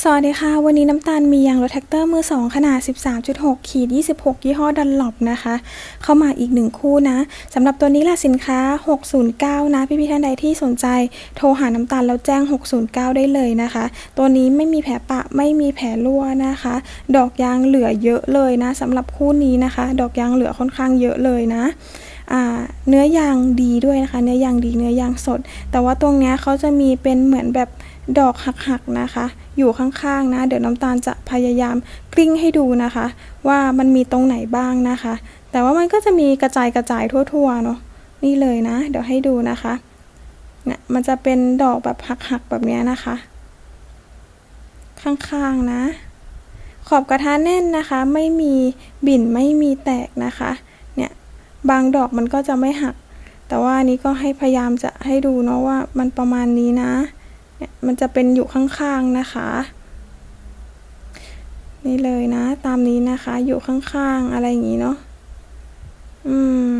สวัสดีค่ะ วันนี้น้ำตาลมียางรถแท็กเตอร์มือ 2 ขนาด 13.6 ขีด 26 ยี่ห้อดันหลบนะคะ เข้ามาอีกหนึ่งคู่นะสำหรับตัวนี้แหละสินค้า 609 นะ พี่ๆท่านใดที่สนใจ โทรหาน้ำตาลแล้วแจ้ง 609 ได้เลยนะคะ ตัวนี้ไม่มีแผลปะไม่มีแผลรั่วนะคะ ดอกยางเหลือเยอะเลยนะสำหรับคู่นี้นะคะ ดอกยางเหลือค่อนข้างเยอะเลยนะเนื้อยางดีด้วยนะคะ เนื้อยางดีเนื้อยางสด แต่ว่าตรงเนี้ยเขาจะมีเป็นเหมือนแบบดอกหักๆนะคะ อยู่ข้างๆนะ เดี๋ยวน้ำตาลจะพยายามกลิ้งให้ดูนะคะ ว่ามันมีตรงไหนบ้างนะคะ แต่ว่ามันก็จะมีกระจายกระจายทั่วๆเนาะนี่เลยนะ เดี๋ยวให้ดูนะคะเนี่ยมันจะเป็นดอกแบบหักๆแบบนี้นะคะ ข้างๆนะ ขอบกระทะแน่นนะคะ ไม่มีบิ่นไม่มีแตกนะคะเนี่ยบางดอกมันก็จะไม่หัก แต่ว่านนี้ก็ให้พยายามจะให้ดูเนาะว่ามันประมาณนี้นะ เนี่ยมันจะเป็นอยู่ข้างๆนะคะ นี่เลยนะ ตามนี้นะคะ อยู่ข้างๆอะไรอย่างนี้เนาะอืม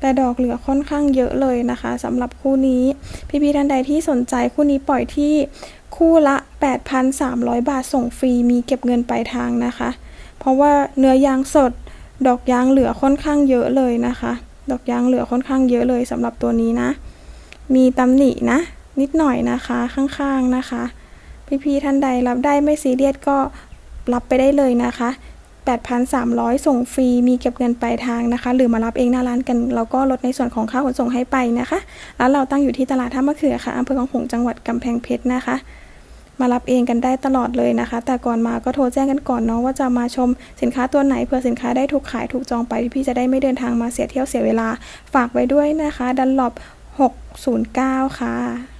แต่ดอกเหลือค่อนข้างเยอะเลยนะคะสำหรับคู่นี้ พี่ๆท่านใดที่สนใจคู่นี้ปล่อยที่คู่ละ 8,300 บาทส่งฟรีมีเก็บเงินปลายทางนะคะ เพราะว่าเนื้อยางสด ดอกยางเหลือค่อนข้างเยอะเลยนะคะ ดอกยางเหลือค่อนข้างเยอะเลยสำหรับตัวนี้นะ มีตำหนินะ นิดหน่อยนะคะข้างๆนะคะ พี่ๆท่านใดรับได้ไม่ซีเรียสก็รับไปได้เลยนะคะ 8,300 ส่งฟรี มีเก็บเงินปลายทางนะคะ หรือมารับเองหน้าร้านกันเราก็ลดในส่วนของค่าขนส่งให้ไปนะคะ แล้วเราตั้งอยู่ที่ตลาดท่ามะเขือค่ะอำเภอของหงส์จังหวัดกำแพงเพชรนะคะ มารับเองกันได้ตลอดเลยนะคะ แต่ก่อนมาก็โทรแจ้งกันก่อนเนาะว่าจะมาชมสินค้าตัวไหนเผื่อสินค้าได้ถูกขายถูกจองไปพี่ๆจะได้ไม่เดินทางมาเสียเที่ยวเสียเวลา ฝากไว้ด้วยนะคะดันหลบ609 ค่ะ